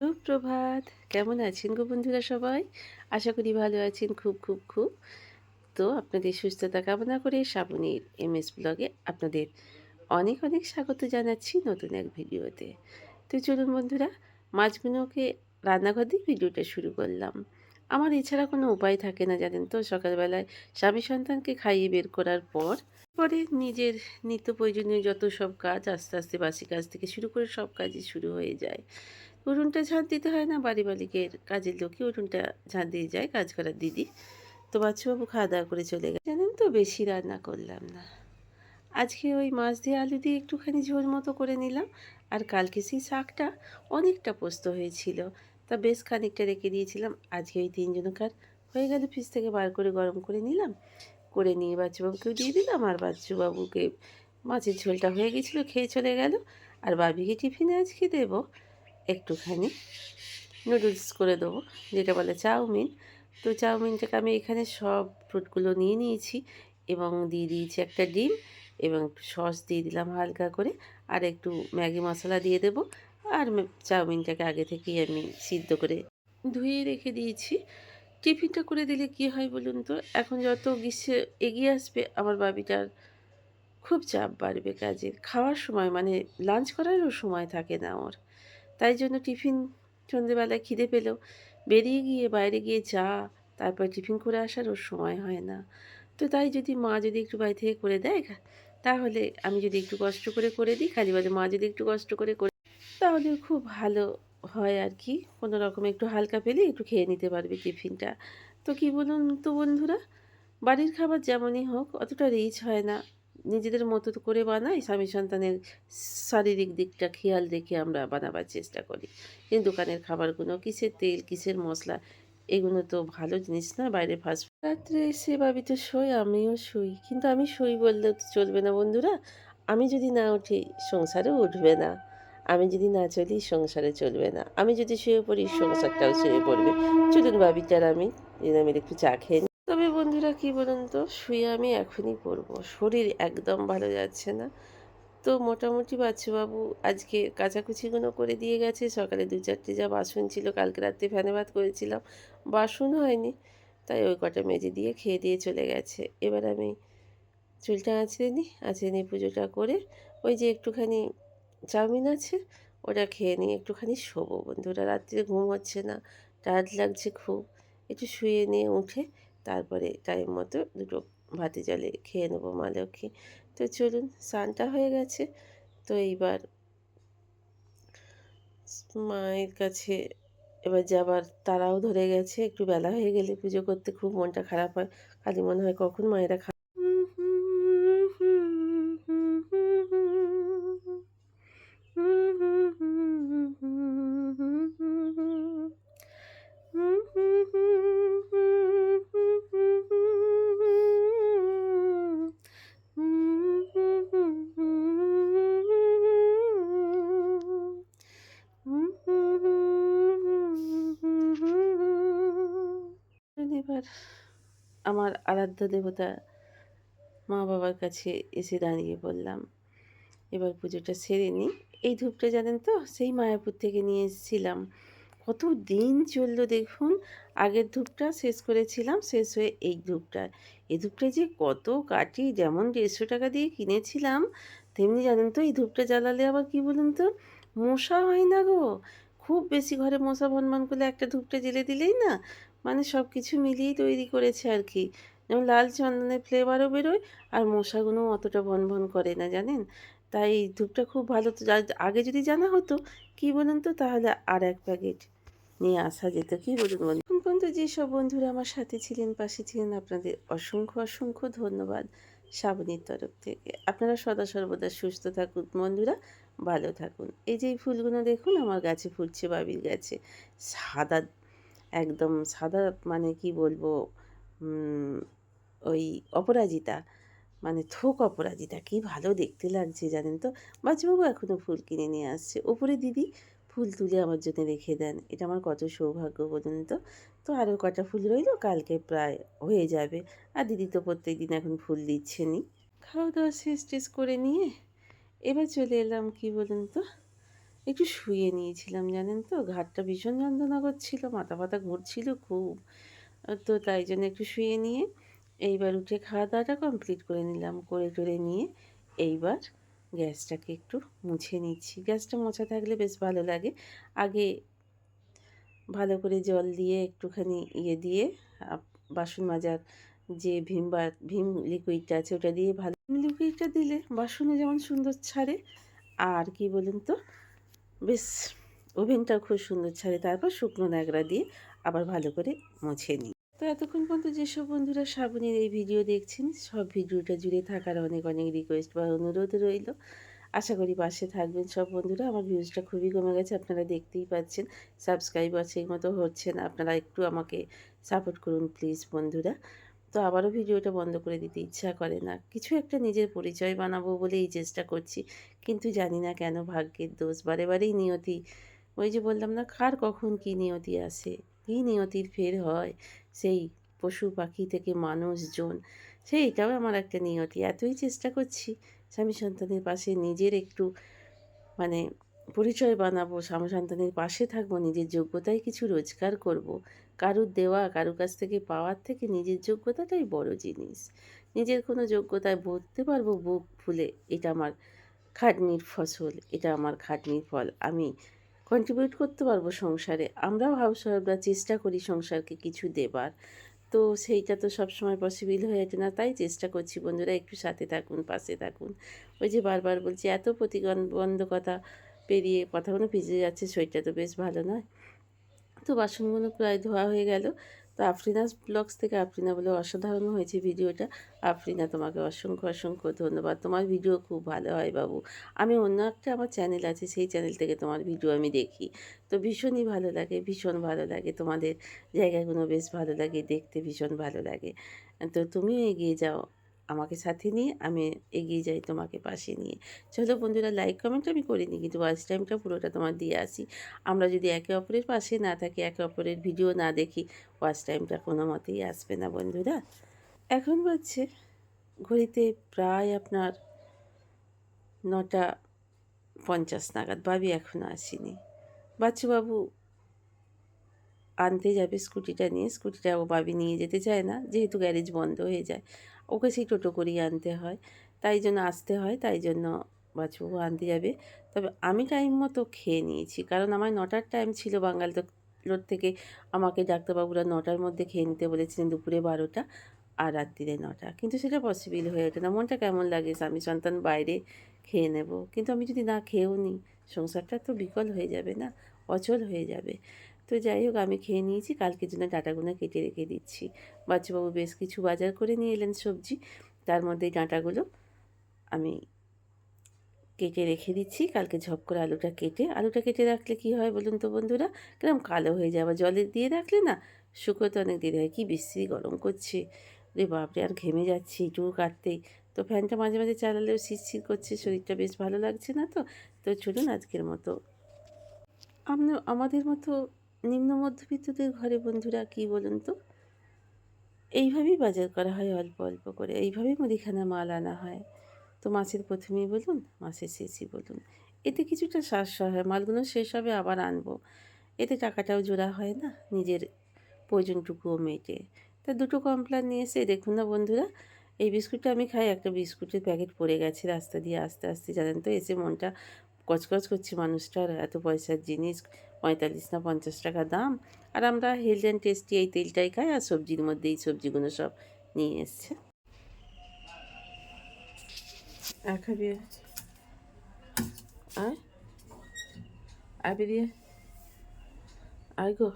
সুপ্রভাত। কেমন আছেন গো বন্ধুরা সবাই? আশা করি ভালো আছেন খুব খুব খুব। তো আপনাদের সুস্থতা কামনা করে শ্রাবণীর এম এস ব্লগে আপনাদের অনেক অনেক স্বাগত জানাচ্ছি নতুন এক ভিডিওতে। তো চলুন বন্ধুরা মাছগুলোকে রান্নাঘর দিয়ে ভিডিওটা শুরু করলাম। আমার এছাড়া কোনো উপায় থাকে না, জানেন তো? সকালবেলায় স্বামী সন্তানকে খাইয়ে বের করার পর, পরে নিজের নিত্য প্রয়োজনীয় যত সব কাজ আস্তে আস্তে বাসি কাজ থেকে শুরু করে সব কাজই শুরু হয়ে যায়। উঠোনটা ঝাঁট দিতে হয় না বাড়ি মালিকের কাজের লোকই উঠোনটা ঝাঁট দিয়ে যায়, কাজ করার দিদি। তো বাচ্চাবাবু খাওয়া দাওয়া করে চলে গেছে। জানেন তো, বেশি রান্না করলাম না। আজকে ওই মাছ দিয়ে আলু দিয়ে একটুখানি ঝোল মতো করে নিলাম, আর কালকে সেই শাকটা অনেকটা পোস্ত হয়েছিল। তা বেশ খানিকটা রেখে দিয়েছিলাম, আজকে ওই তিনজনকার হয়ে গেল, ফ্রিজ থেকে বার করে গরম করে নিলাম। করে নিয়ে বাচ্চাবাবুকেও দিয়ে দিলাম, আর বাচ্চুবাবুকে মাছের ঝোলটা হয়ে গেছিল, খেয়ে চলে গেল। আর বাবিকে টিফিনে আজকে দেবো। একটুখানি নুডলস করে দেবো, যেটা বলে চাউমিন। তো চাউমিনটাকে আমি এখানে সব ফ্রুটগুলো নিয়ে নিয়েছি এবং দিয়ে দিয়েছি একটা ডিম এবং সস দিয়ে দিলাম হালকা করে, আর একটু ম্যাগি মশলা দিয়ে দেবো। আর চাউমিনটাকে আগে থেকেই আমি সিদ্ধ করে ধুয়ে রেখে দিয়েছি। টিফিনটা করে দিলে কি হয় বলুন তো, এখন যত গ্রীষ্মে এগিয়ে আসবে, আমার বাবিটার খুব চাপ বাড়বে কাজের। খাওয়ার সময় মানে লাঞ্চ করারও সময় থাকে না ওর তাই জন্য টিফিন সন্ধেবেলায় খিদে পেলেও বেরিয়ে গিয়ে বাইরে গিয়ে চা তারপর টিফিন করে আসার ওর সময় হয় না। তো তাই যদি মা যদি একটু বাড়ি থেকে করে দেয়, তাহলে আমি যদি একটু কষ্ট করে করে দিই খালি বলে মা যদি একটু কষ্ট করে করে তাহলে খুব ভালো হয় আর কি। কোনো রকম একটু হালকা পেলে একটু খেয়ে নিতে পারবে টিফিনটা। তো কি বলুন তো বন্ধুরা, বাড়ির খাবার যেমনই হোক, অতটা রিচ হয় না। নিজেদের মতো করে বানাই, স্বামী সন্তানের শারীরিক দিকটা খেয়াল রেখে আমরা বানাবার চেষ্টা করি। কিন্তু দোকানের খাবারগুলো কিসের তেল, কিসের মশলা, এগুলো তো ভালো জিনিস না, বাইরে ফাস্ট রাত্রে এসে ভাবি তো শোই আমিও শুই। কিন্তু আমি শুই বললেও তো চলবে না বন্ধুরা। আমি যদি না উঠি সংসারেও উঠবে না। আমি যদি না চলি, সংসারে চলবে না। আমি যদি শুয়ে পড়ি, সংসারটাও শুয়ে পড়বে। চলুন বাবিটার আমি আমি একটু চা খেয়ে। তবে বন্ধুরা কি বলুন তো, শুয়ে আমি এখনই পড়ব। শরীর একদম ভালো যাচ্ছে না। তো মোটামুটি বাচ্চাবাবু আজকে কাচাকুচিগুলো করে দিয়ে গেছে। সকালে দু চারটে যা বাসন ছিল, কালকে রাত্রে ফ্যানে ভাত করেছিলাম। বাসন হয়নি, তাই ওই কটা মেজে দিয়ে খেয়ে দিয়ে চলে গেছে। এবার আমি চুলটা আঁচড়ে নিই, আঁচড়ে নিয়ে পুজোটা করে ওই যে একটুখানি চাউমিন আছে, ওটা খেয়ে নিয়ে একটুখানি শোবো। বন্ধুরা, রাত্রে ঘুম হচ্ছে না, টায়ার্ড লাগছে খুব। একটু শুয়ে নিয়ে উঠে তারপরে টাইম মতো দুটো ভাতে জলে খেয়ে নেব মা লক্ষ্মী। তো চলুন, স্নানটা হয়ে গেছে। তো এইবার মায়ের কাছে এবার যাবার তারাও ধরে গেছে। একটু বেলা হয়ে গেলে পুজো করতে খুব মনটা খারাপ হয়। খালি মনে হয় কখন মায়েরা আমার আরাধ্য দেবতা মা বাবার কাছে এসে দাঁড়িয়ে পড়লাম এবার পুজোটা সেরে নিই। এই ধূপটা জানেন তো, সেই মায়াপুর থেকে নিয়ে এসেছিলাম। কত দিন চলল দেখুন, আগের ধূপটা শেষ করেছিলাম, শেষ হয়ে এই ধূপটা। এই ধূপটা যে কত কাটি যেমন দেড়শো টাকা দিয়ে কিনেছিলাম, তেমনি জানেন তো, এই ধূপটা জ্বালালে আবার কি বলুন তো, মশা হয় না গো। খুব বেশি ঘরে মশা ভনভন করলে একটা ধূপটা জ্বেলে দিলেই না মানে সব কিছু মিলিয়েই তৈরি করেছে আর কি যেমন লাল চন্দনের ফ্লেভারও বেরোয় আর মশাগুলো অতটা ভন ভন করে না, জানেন? তাই ধূপটা খুব ভালো তো আগে যদি জানা হতো, কি বলুন তো? তাহলে আর এক প্যাকেট নিয়ে আসা যেত, কি বলুন বন্ধু? এখন পর্যন্ত যেসব বন্ধুরা আমার সাথে ছিলেন, পাশে ছিলেন, আপনাদের অসংখ্য অসংখ্য ধন্যবাদ শ্রাবণীর তরফ থেকে। আপনারা সদা সর্বদা সুস্থ থাকুন বন্ধুরা, ভালো থাকুন। এই যে ফুলগুলো দেখুন, আমার গাছে ফুটছে, বাবির গাছে। সাদা একদম সাদা মানে কি বলব ওই অপরাজিতা মানে থোক অপরাজিতা, কি ভালো দেখতে লাগছে জানেন তো? বাচ্চাবাবু এখনও ফুল কিনে নিয়ে আসছে। ওপরে দিদি ফুল তুলে আমার জন্য রেখে দেন। এটা আমার কত সৌভাগ্য বলুন তো? তো আরও কটা ফুল রইল, কালকে প্রায় হয়ে যাবে। আর দিদি তো প্রত্যেক দিন এখন ফুল দিচ্ছেনই। খাওয়া দাওয়া শেষ টেস করে নিয়ে এবার চলে এলাম, কি বলুন তো? একটু শুয়ে নিয়েছিলাম, জানেন তো? ঘাটটা ভীষণ যন্ত্রণা করছিল মাথা ফাতা ঘুরছিল খুব। তো তাই জন্য একটু শুয়ে নিয়ে এইবার উঠে খাওয়া দাওয়াটা কমপ্লিট করে নিলাম, করে টরে নিয়ে এইবার গ্যাসটাকে একটু মুছে নিচ্ছি। গ্যাসটা মোছা থাকলে বেশ ভালো লাগে। আগে ভালো করে জল দিয়ে একটুখানি ইয়ে দিয়ে বাসন মাজার যে ভীম বা, ভীম লিকুইডটা আছে ওটা দিয়ে ভালো লিকুইডটা দিলে বাসনে যেমন সুন্দর ছাড়ে, আর কি বলুন তো? বেশ ওভেনটাও খুব সুন্দর ছাড়ে। তারপর শুকনো ন্যাকড়া দিয়ে আবার ভালো করে মুছে নিই। তো এতক্ষণ পর্যন্ত যেসব বন্ধুরা শ্রাবণীর এই ভিডিও দেখছেন, সব ভিডিওটা জুড়ে থাকার অনেক অনেক রিকোয়েস্ট বা অনুরোধ রইল। আশা করি পাশে থাকবেন সব বন্ধুরা। আমার ভিউজটা খুবই কমে গেছে, আপনারা দেখতেই পাচ্ছেন। সাবস্ক্রাইবার সেই মতো হচ্ছে না। আপনারা একটু আমাকে সাপোর্ট করুন প্লিজ বন্ধুরা। তো আবারও ভিডিওটা বন্ধ করে দিতে ইচ্ছা করে না। কিছু একটা নিজের পরিচয় বানাবো বলেই চেষ্টা করছি, কিন্তু জানি না কেন ভাগ্যের দোষ। বারে বারেই নিয়তি, ওই যে বললাম না, কার কখন কী নিয়তি আসে? কী নিয়তির ফের হয়? সেই পশু পাখি থেকে মানুষজন সেইটাও আমার একটা নিয়তি। এতই চেষ্টা করছি, স্বামী সন্তানের পাশে নিজের একটু মানে পরিচয় বানাবো, স্বামী সন্তানের পাশে থাকব, নিজের যোগ্যতায় কিছু রোজগার করব। কারুর দেওয়া, কারুর কাছ থেকে পাওয়ার থেকে নিজের যোগ্যতাটাই বড় জিনিস। নিজের কোনো যোগ্যতায় বলতে পারব বুক ফুলে, এটা আমার খাটনির ফসল, এটা আমার খাটনির ফল। আমি কন্ট্রিবিউট করতে পারব সংসারে। আমরাও হাউস ওয়াইফরা চেষ্টা করি সংসারকে কিছু দেবার। তো সেইটা তো সবসময় পসিবল হয়ে ওঠে না। তাই চেষ্টা করছি বন্ধুরা, একটু সাথে থাকুন, পাশে থাকুন। ওই যে বারবার বলছি, এত প্রতিবন্ধকতা পেরিয়ে কথাগুলো ভিজে যাচ্ছে, শরীরটা তো বেশ ভালো নয়। তো বাসনগুলো প্রায় ধোয়া হয়ে গেল। তো আফরিনাস ব্লগস থেকে আফরিনা বলে অসাধারণ হয়েছে ভিডিওটা। আফরিনা, তোমাকে অসংখ্য অসংখ্য ধন্যবাদ। তোমার ভিডিও খুব ভালো হয় বাবু। আমি অন্য একটা আমার চ্যানেল আছে, সেই চ্যানেল থেকে তোমার ভিডিও আমি দেখি। তো ভীষণই ভালো লাগে, ভীষণ ভালো লাগে। তোমাদের জায়গাগুলো বেশ ভালো লাগে, দেখতে ভীষণ ভালো লাগে। তো তুমিও এগিয়ে যাও। আমাকে সাথে নিয়ে, আমি এগিয়ে যাই তোমাকে পাশে নিয়ে। চলো বন্ধুরা লাইক কমেন্ট আমি করিনি, কিন্তু ওয়াচ টাইমটা পুরোটা তোমার দিয়ে আসি। আমরা যদি একে অপরের পাশে না থাকি, একে অপরের ভিডিও না দেখি ওয়াচ টাইমটা কোনো মতেই আসবে না বন্ধুরা। এখন বাজছে ঘড়িতে প্রায় আপনার নটা পঞ্চাশ নাগাদ বাবি এখনও আসেনি। বাচ্চুবাবু আনতে যাবে স্কুটিটা নিয়ে, স্কুটিটা ও বাবি নিয়ে যেতে চায় না, যেহেতু গ্যারেজ বন্ধ হয়ে যায়। ওকে সেই টোটো করিয়ে আনতে হয়। তাই জন্য আসতে হয়, তাই জন্য বাচ্চুবাবু আনতে যাবে। তবে আমি টাইম মতো খেয়ে নিয়েছি, কারণ আমার নটার টাইম ছিল বাঙ্গাল লোড থেকে। আমাকে ডাক্তারবাবুরা নটার মধ্যে খেয়ে নিতে বলেছিলেন দুপুরে বারোটা আর রাত্রিরে নটা। কিন্তু সেটা পসিবল হয়ে ওঠে না। মনটা কেমন লাগে? স্বামী সন্তান বাইরে খেয়ে নেব। কিন্তু আমি যদি না খেয়েও নিই, সংসারটা তো বিকল হয়ে যাবে না, অচল হয়ে যাবে। তো যাই হোক, আমি খেয়ে নিয়েছি। কালকের জন্য ডাঁটাগুলো কেটে রেখে দিচ্ছি। বাচ্চাবাবু বেশ কিছু বাজার করে নিয়ে এলেন সবজি। তার মধ্যে ডাঁটাগুলো আমি কেটে রেখে দিচ্ছি। কালকে ঝপ করে আলুটা কেটে আলুটা কেটে রাখলে কি হয় বলুন তো বন্ধুরা? কিরম কালো হয়ে যায়। আবার জলে দিয়ে রাখলে না, শুকোতে অনেক দেরি হয়। কি বেশি গরম করছে। রে বাপরে, আর ঘেমে যাচ্ছি এইটুকু কাটতেই তো ফ্যানটা মাঝে মাঝে চালালেও শিরশির করছে। শরীরটা বেশ ভালো লাগছে না তো? তো চলুন আজকের মতো। আমরা আমাদের মতো নিম্ন মধ্যবিত্তদের ঘরে বন্ধুরা কি বলুন তো? এইভাবেই বাজার করা হয় অল্প অল্প করে। এইভাবেই মুদিখানা মাল আনা হয়। তো মাছের প্রথমেই বলুন, মাছের শেষই বলুন। এতে কিছুটা সাশ্রয় হয়, মালগুলো শেষ হবে আবার আনব। এতে টাকাটাও জোড়া হয় না, নিজের প্রয়োজনটুকুও মেটে। তা দুটো কমপ্লান নিয়ে এসে দেখুন না বন্ধুরা, এই বিস্কুটটা আমি খাই, একটা বিস্কুটের প্যাকেট পড়ে গেছে রাস্তা দিয়ে, আস্তে আস্তে জানেন তো, এসে মনটা কচকচ করছে মানুষটার, এত পয়সার জিনিস। পঁয়তাল্লিশ না পঞ্চাশ টাকা দাম। আর আমরা হেলথ অ্যান্ড টেস্টি এই তেলটাই খাই আর সবজির মধ্যে এই সবজিগুলো সব নিয়ে এসছে। আর আয় গো?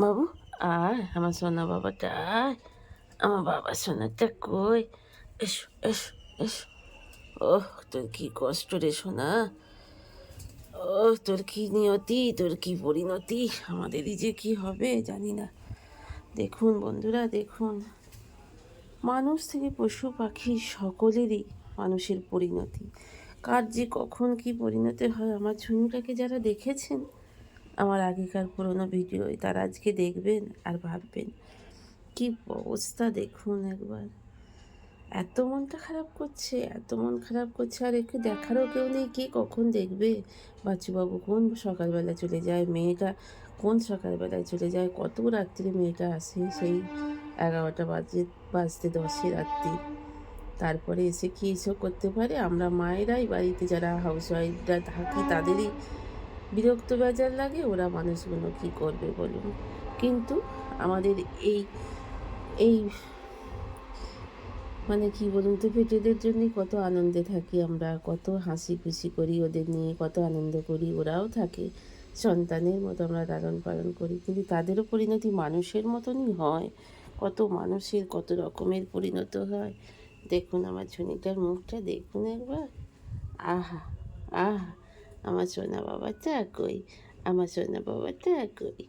বাবু? আয় আমার সোনা বাবাটা? আয় আমার বাবা সোনাটা কই? এসো এসো এসো। ওহ, তোর কি কষ্ট রে সোনা। তোর কি নিয়তি তোর কি পরিণতি আমাদেরই যে কি হবে জানি না। দেখুন বন্ধুরা, দেখুন। মানুষ থেকে পশু পাখি সকলেরই মানুষের পরিণতি। কার যে কখন কি পরিণতি হয়, আমার ঝুনুটাকে যারা দেখেছেন, আমার আগেকার পুরোনো ভিডিও, তারা আজকে দেখবেন আর ভাববেন, কি অবস্থা দেখুন একবার। এত মনটা খারাপ করছে, এত মন খারাপ করছে, আর একটু দেখারও কেউ নেই, কে কখন দেখবে? বাচ্চুবাবু কোন সকালবেলা চলে যায়? মেয়েটা কোন সকালবেলায় চলে যায়? কত রাত্রে মেয়েটা আসে সেই এগারোটা বাজে, বাজতে দশে রাত্রি। তারপরে এসে কি এসব করতে পারে? আমরা মায়েরাই বাড়িতে যারা হাউস ওয়াইফরা থাকি, তাদেরই বিরক্ত বেজার লাগে, ওরা মানুষগুলো কি করবে বলুন? কিন্তু আমাদের এই এই মানে কি বলুন তো, পেটেদের জন্যই কত আনন্দে থাকি আমরা, কত হাসি খুশি করি ওদের নিয়ে, কত আনন্দ করি, ওরাও থাকে। সন্তানের মতো আমরা লালন পালন করি, কিন্তু তাদেরও পরিণতি মানুষের মতনই হয়। কত মানুষের, কত রকমের পরিণত হয়। দেখুন আমার ঝুনিটার মুখটা, দেখুন একবার। আহা আহা, আমার সোনা বাবাটা কই, আমার সোনা বাবাটা কই।